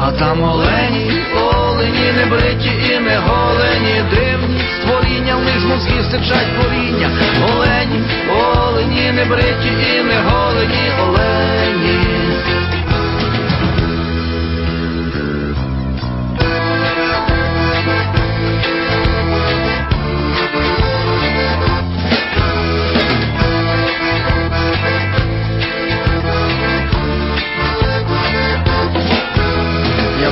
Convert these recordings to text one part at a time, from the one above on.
А там олені, олені, не бриті і не голені, дивні створіння, в них з мозгів стичать коріння. Олені, олені, не бриті і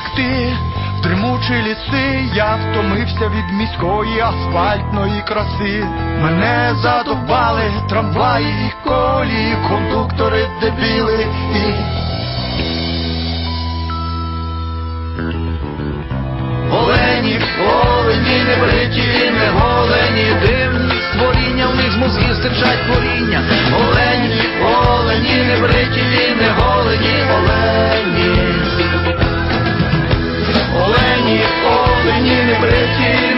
втікти, в дремучі ліси, я втомився від міської асфальтної краси. Мене задовбали трамваї і колії, кондуктори дебіли і Олені, олені, не бриті, не голені. sobre.